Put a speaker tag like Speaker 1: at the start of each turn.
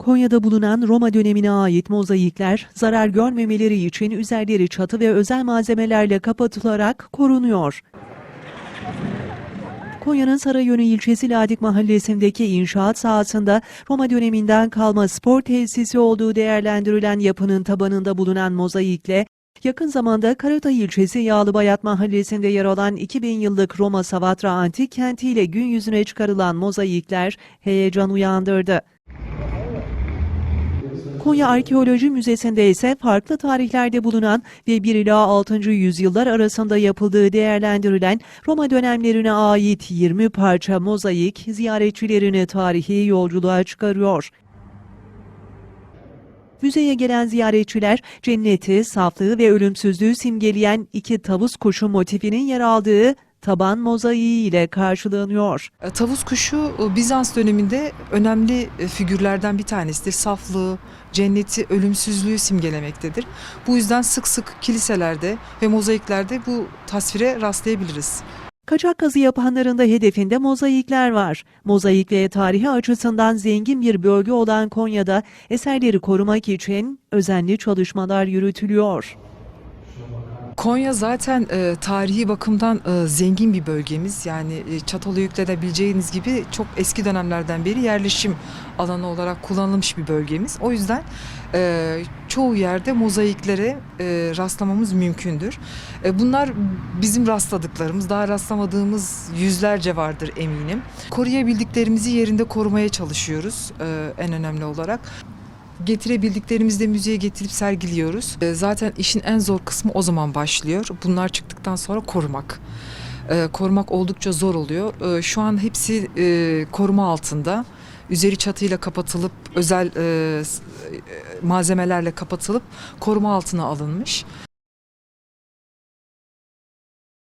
Speaker 1: Konya'da bulunan Roma dönemine ait mozaikler zarar görmemeleri için üzerleri çatı ve özel malzemelerle kapatılarak korunuyor. Konya'nın Sarayönü ilçesi Ladik mahallesindeki inşaat sahasında Roma döneminden kalma spor tesisi olduğu değerlendirilen yapının tabanında bulunan mozaikle yakın zamanda Karatay ilçesi Yağlıbayat mahallesinde yer alan 2000 yıllık Roma Savatra antik kentiyle gün yüzüne çıkarılan mozaikler heyecan uyandırdı. Konya Arkeoloji Müzesi'nde ise farklı tarihlerde bulunan ve 1 ila 6. yüzyıllar arasında yapıldığı değerlendirilen Roma dönemlerine ait 20 parça mozaik ziyaretçilerini tarihi yolculuğa çıkarıyor. Müzeye gelen ziyaretçiler cenneti, saflığı ve ölümsüzlüğü simgeleyen iki tavus kuşu motifinin yer aldığı taban mozaiği ile karşılanıyor.
Speaker 2: E, Tavus kuşu e, Bizans döneminde önemli e, figürlerden bir tanesidir. Saflığı, cenneti, ölümsüzlüğü simgelemektedir. Bu yüzden sık sık kiliselerde ve mozaiklerde bu tasvire rastlayabiliriz.
Speaker 1: Kaçak kazı yapanların da hedefinde mozaikler var. Mozaik ve tarihi açısından zengin bir bölge olan Konya'da eserleri korumak için özenli çalışmalar yürütülüyor.
Speaker 2: Konya zaten e, tarihi bakımdan e, zengin bir bölgemiz. Yani e, Çatalhöyük'te de gibi çok eski dönemlerden beri yerleşim alanı olarak kullanılmış bir bölgemiz. O yüzden e, çoğu yerde mozaiklere e, rastlamamız mümkündür. E, bunlar bizim rastladıklarımız, daha rastlamadığımız yüzlerce vardır eminim. Koruyabildiklerimizi yerinde korumaya çalışıyoruz e, en önemli olarak getirebildiklerimizi de müzeye getirip sergiliyoruz. E, Zaten işin en zor kısmı o zaman başlıyor. Bunlar çıktıktan sonra korumak. E, Korumak oldukça zor oluyor. E, Şu an hepsi e, koruma altında. Üzeri çatıyla kapatılıp özel e, e, malzemelerle kapatılıp koruma altına alınmış.